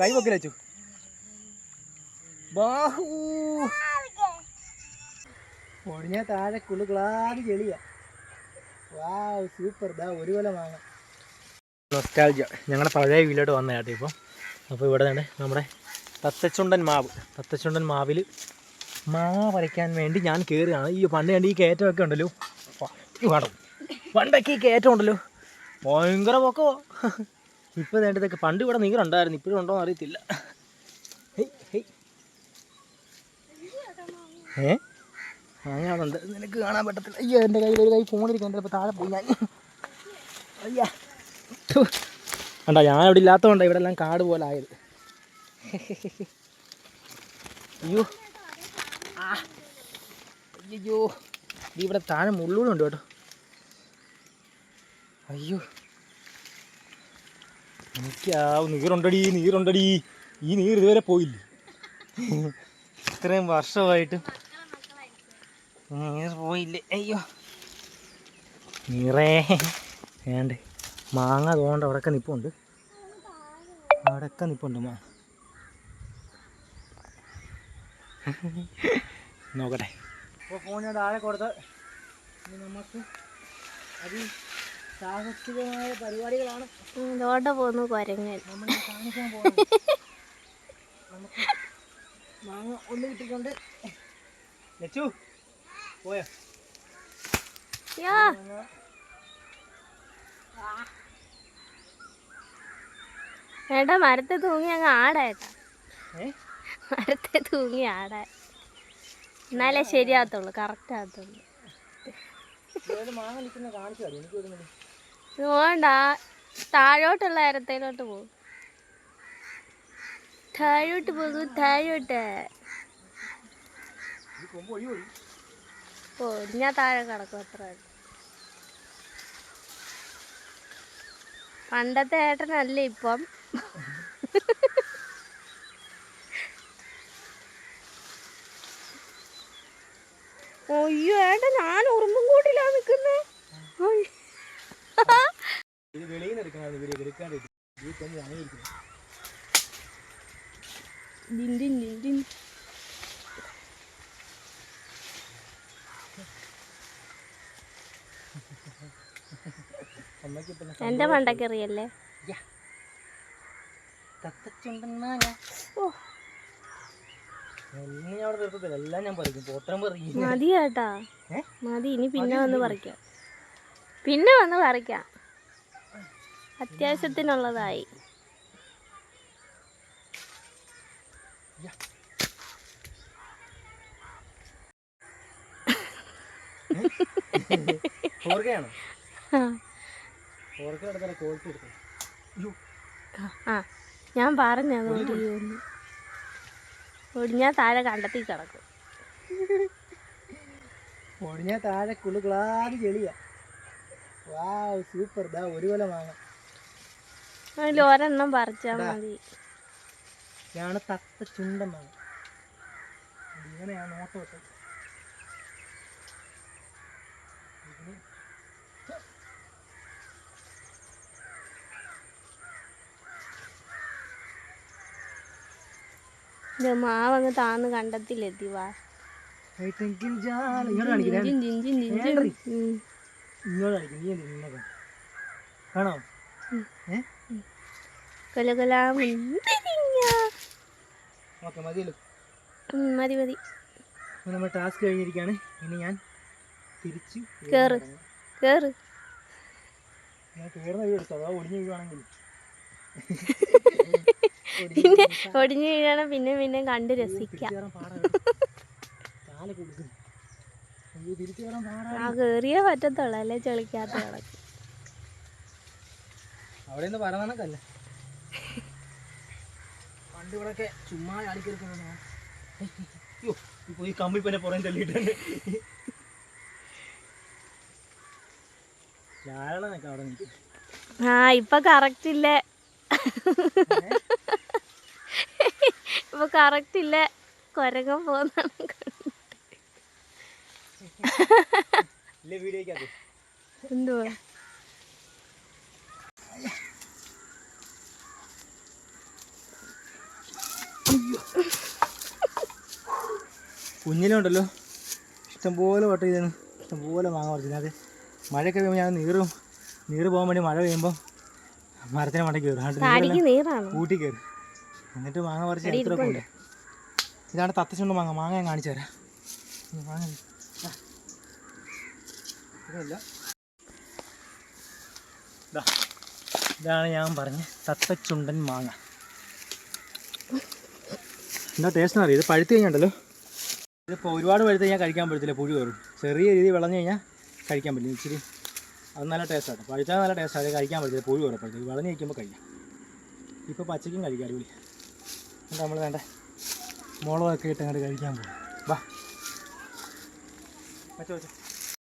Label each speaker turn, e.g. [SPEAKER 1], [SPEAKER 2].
[SPEAKER 1] കൈ പൊക്കി വെച്ചു. ബാഹു. ഒടിഞ്ഞ താഴെ കുളുകളാതി ചെളിയാ. Wow super. ദാ ഒരു കൊല വാങ്ങാം. നൊസ്റ്റാൾജ ഞങ്ങളുടെ പഴയ വീട്ടിലോട്ട് വന്ന കേട്ടോ ഇപ്പം. അപ്പോൾ ഇവിടെ തന്നെ നമ്മുടെ തത്തച്ചുണ്ടൻ മാവ്. തത്തച്ചുണ്ടൻ മാവിൽ മാവ് വരയ്ക്കാൻ വേണ്ടി ഞാൻ കയറുകയാണ് ഈ പണ്ട് കണ്ട് ഈ കയറ്റമൊക്കെ ഉണ്ടല്ലോ. വേണം പണ്ടൊക്കെ ഈ കയറ്റം ഉണ്ടല്ലോ. ഭയങ്കര പൊക്കമോ ഇപ്പോൾ വേണ്ടതൊക്കെ പണ്ട് ഇവിടെ നീറുണ്ടായിരുന്നു ഇപ്പോഴും ഉണ്ടോ എന്ന് അറിയത്തില്ല ഏ? മാങ്ങാടുണ്ട് നിനക്ക് കാണാൻ പറ്റത്തില്ല. അയ്യോ എന്റെ കയ്യിൽ ഒരു കൈ ഫോണിരിക്കാൻ ഇപ്പോൾ താഴെ പോയി ഞാൻ. അയ്യാ. ഞാൻ അവിടെ ഇല്ലാത്തതുകൊണ്ടാണ് ഇവിടെ എല്ലാം കാട് പോലെ ആയത്. അയ്യോ. ആ. അയ്യോ ഇവിടെ താഴെ മുള്ളൂടുണ്ട് കേട്ടോ. അയ്യോ. എനിക്ക് ആ നീറുണ്ടടി നീറുണ്ടടി ഈ നീർ ഇതുവരെ പോയില്ലേ? ഇത്രയും വർഷമായിട്ട്. നീർ പോയില്ലേ? അയ്യോ. നീറേ. വേണ്ടേ മാങ്ങ തോണ്ട അവിടെയൊക്കെ നിപ്പുണ്ട്. അവിടെയൊക്കെ നിപ്പുണ്ട് മാ. നോക്കട്ടെ. അപ്പോൾ ഫോൺ ഞാൻ താഴെ കൊടുത്ത് നമുക്ക് അത് സാഹസികമായ പരിപാടികളാണ്.
[SPEAKER 2] ഇതോടെ പോന്നു കുരങ്ങൻ.
[SPEAKER 1] നമ്മൾ കാണിക്കാൻ പോകുന്നത് നമുക്ക് മാങ്ങ ഒന്ന് കിട്ടിയിട്ടുണ്ട് ലച്ചു പോയോ?
[SPEAKER 2] ഏട്ടാ മരത്തെ തൂങ്ങി അങ്ങ് ആടായിട്ടാ മരത്തെ തൂങ്ങി ആടാ. എന്നാലേ ശരിയാകത്തുള്ളൂ കറക്റ്റ് ആകത്തുള്ളൂ.
[SPEAKER 1] മാങ്ങ നിൽക്കുന്ന കാണിച്ചു തരും എനിക്ക് വരുന്നത്
[SPEAKER 2] വേണ്ട താഴോട്ടുള്ള ഇരത്തേലോട്ട് പോകും താഴോട്ട് പോകും താഴോട്ട്. ഓ ഞാൻ താഴെ കിടക്കും അത്ര പണ്ടത്തെ ഏട്ടനല്ലേ ഇപ്പം. അയ്യോ ഏട്ടൻ ഞാൻ ഉറുമ്പും കൂട്ടിലാ നിക്കുന്നേ
[SPEAKER 1] ഇത് വെളിയിൽ നിന്ന് എടുക്കണം ഇവർ എടുക്കാണ്ട് ഈ
[SPEAKER 2] ദിൻ
[SPEAKER 1] അമ്മയ്ക്ക് പിന്നെ
[SPEAKER 2] എന്റെ മണ്ടക്കറിയല്ലേ മതി കേട്ടാ മതി ഇനി പിന്നെ വന്ന് പറിക്കാം. പിന്നെ വന്ന് പറിക്കാം. ആ. ഞാൻ പറഞ്ഞു ഒടിഞ്ഞാ ഒടിഞ്ഞാൽ താഴെ കണ്ടെത്തി കിടക്കും.
[SPEAKER 1] ഒടിഞ്ഞാ താഴെ കുളുകളാതെ ചെളിയാ. വാ സൂപ്പർ ദാ ഒരു കൊല വാങ്ങാം.
[SPEAKER 2] അതിൽ ഒരെണ്ണം പറിച്ചാൽ മതി.
[SPEAKER 1] ഇതാണ് തത്ത ചുണ്ടെന്നാണ് ഇങ്ങനെയാണ്
[SPEAKER 2] മാവങ്ങ് താന്ന് കണ്ടത്തിലെത്തി വാ
[SPEAKER 1] ഇങ്ങോട്ട് കാണോ ഏ?
[SPEAKER 2] കൊല കൊലാ മുന്തിരിങ്ങ.
[SPEAKER 1] ഓക്കെ മതിയല്ലോ.
[SPEAKER 2] മതി മതി.
[SPEAKER 1] അപ്പോൾ നമ്മൾ ടാസ്ക് കഴിഞ്ഞിരിക്കുകയാണ് ഇനി ഞാൻ തിരിച്ച്
[SPEAKER 2] കേറ് കേറ്.
[SPEAKER 1] ഞാൻ കയറുന്ന വീട് എടുത്തു? അതാ ഒടിഞ്ഞു വീഴുവാണെങ്കിൽ?
[SPEAKER 2] പിന്നെ ഒടിഞ്ഞു വീഴണം പിന്നെ പിന്നെ കണ്ട് രസിക്കാം. ആ കേറിയേ പറ്റത്തുള്ളൂ. അല്ലേ ചെളിക്കാത്ത കിടക്കും
[SPEAKER 1] അവിടെ നിന്ന് പറന്നണക്കല്ല പണ്ട് ഇവിടെയൊക്കെ ചുമ്മാ അടിക്കെടുക്കുന്നത് അയ്യോ ഇപ്പൊ ഈ കമ്പി പിന്നെ പുറം തള്ളിയിട്ടുണ്ട്. ധാരാളമൊക്കെ അവിടെ നിൽക്കും
[SPEAKER 2] ആ ഇപ്പൊ കറക്റ്റ് ഇല്ല? ഇപ്പൊ കറക്റ്റ് ഇല്ല? കൊരങ്ങ പോകുന്ന
[SPEAKER 1] വീഡിയോക്കകത്ത്
[SPEAKER 2] എന്തുവാ?
[SPEAKER 1] കുഞ്ഞിലുണ്ടല്ലോ. ഇഷ്ടംപോലെ വട്ടം ചെയ്തു ഇഷ്ടംപോലെ മാങ്ങ പറിച്ചത് മഴയൊക്കെ പെയ്യുമ്പോൾ ഞാൻ നീറും നീറ് പോകാൻ വേണ്ടി മഴ പെയ്യുമ്പോൾ മരത്തിന് മണ്ടയ്ക്ക് കയറും കൂട്ടി കയറും എന്നിട്ട് മാങ്ങ പറിച്ച്
[SPEAKER 2] അടി
[SPEAKER 1] എത്രയൊക്കെ ഉണ്ട്. ഇതാണ് തത്തച്ചുണ്ട് മാങ്ങ. മാങ്ങ ഞാൻ കാണിച്ചു തരാം. മാങ്ങ ഇതല്ല. ഇതാണ് ഞാൻ പറഞ്ഞ തത്തച്ചുണ്ടൻ മാങ്ങ. എന്താ ടേസ്റ്റ് അറിയാം? ഇത് പഴുത്ത് കഴിഞ്ഞുണ്ടല്ലോ. ഇതിപ്പോൾ ഒരുപാട് പഴുത്ത് കഴിഞ്ഞാൽ കഴിക്കാൻ പറ്റത്തില്ല പുഴു കയറും. ചെറിയ രീതിയിൽ വിളഞ്ഞു കഴിഞ്ഞാൽ കഴിക്കാൻ പറ്റില്ല ഇച്ചിരി അത് നല്ല ടേസ്റ്റാണ് പഴുത്താൽ നല്ല ടേസ്റ്റാണ് കഴിക്കാൻ പറ്റില്ല പുഴു കയറപ്പോഴത്തേക്ക് വിളഞ്ഞ് കഴിക്കുമ്പോൾ കഴിക്കാം. ഇപ്പോൾ പച്ചയ്ക്കും കഴിക്കാം അടിപൊളി. എന്നിട്ട് നമ്മൾ വേണ്ട? മുളകൊക്കെ ഇട്ട് അങ്ങോട്ട് കഴിക്കാൻ പോകും വാ. വെച്ചോ.